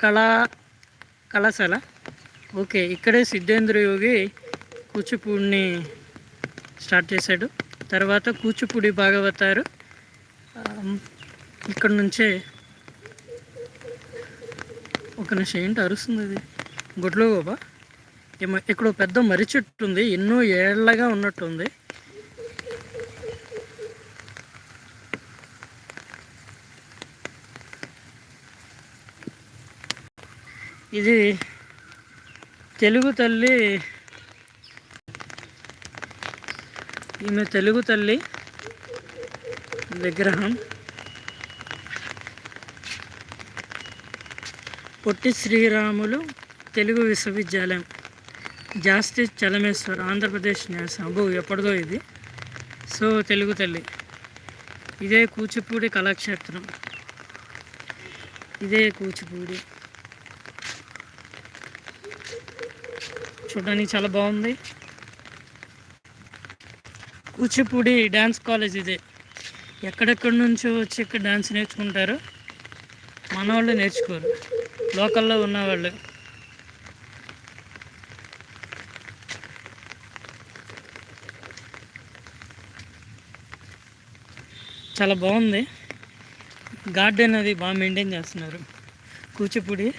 కళా కళాశాల? ఓకే ఇక్కడే సిద్ధేంద్ర యోగి కూచిపూడిని స్టార్ట్ చేశాడు. తర్వాత కూచిపూడి భాగవతారు. ఇక్కడ నుంచే ఒక నిమిషం ఏంటి అరుస్తుంది అది గుడ్లో గోపా ఏమో ఇక్కడ పెద్ద మర్రి చెట్టు ఉంది ఎన్నో ఏళ్ళగా ఉన్నట్టుంది ఇది తెలుగు తల్లి. ఈమె తెలుగు తల్లి విగ్రహం. పొట్టి శ్రీరాములు తెలుగు విశ్వవిద్యాలయం. జాస్తి చలమేశ్వర్ ఆంధ్రప్రదేశ్ న్యాసం ఎప్పటిదో ఇది. సో తెలుగు తల్లి. ఇదే కూచిపూడి కళాక్షేత్రం. ఇదే కూచిపూడి. చూడడానికి చాలా బాగుంది. కూచిపూడి డ్యాన్స్ కాలేజ్ ఇది. ఎక్కడెక్కడి నుంచో వచ్చి ఇక్కడ డ్యాన్స్ నేర్చుకుంటారు. మన వాళ్ళు నేర్చుకోరు. లోకల్లో ఉన్నవాళ్ళు. చాలా బాగుంది. గార్డెన్ అది బాగా మెయింటైన్ చేస్తున్నారు. కూచిపూడి.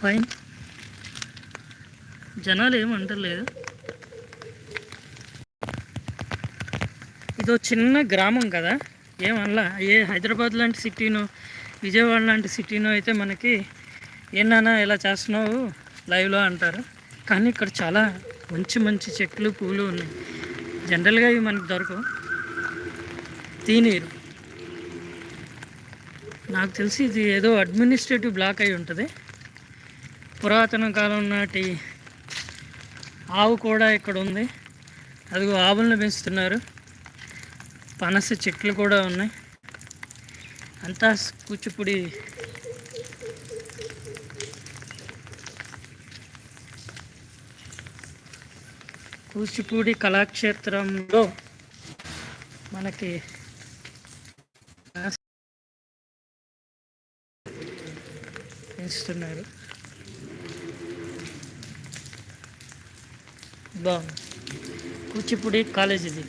ఫైన్. జనాలు ఏమంటలేదు ఇదో చిన్న గ్రామం కదా. ఏమనలా ఏ హైదరాబాద్ లాంటి సిటీనో విజయవాడ లాంటి సిటీనో అయితే మనకి ఏనానా ఇలా చేస్తున్నావు? లైవ్లో అంటారు. కానీ ఇక్కడ చాలా మంచి మంచి చెట్లు పూలు ఉన్నాయి. జనరల్గా ఇవి మనకు దొరకవు. తీనీరు. నాకు తెలిసి ఇది ఏదో అడ్మినిస్ట్రేటివ్ బ్లాక్ అయి ఉంటుంది. పురాతన కాలం నాటి ఆవు కూడా ఇక్కడ ఉంది. అదిగో ఆవులను పెంచుతున్నారు. పనస చెట్లు కూడా ఉన్నాయి. అంతా కూచిపూడి కూచిపూడి కళాక్షేత్రంలో మనకి పెంచుతున్నారు. బాగుంది కూచిపూడి కాలేజ్ ఇది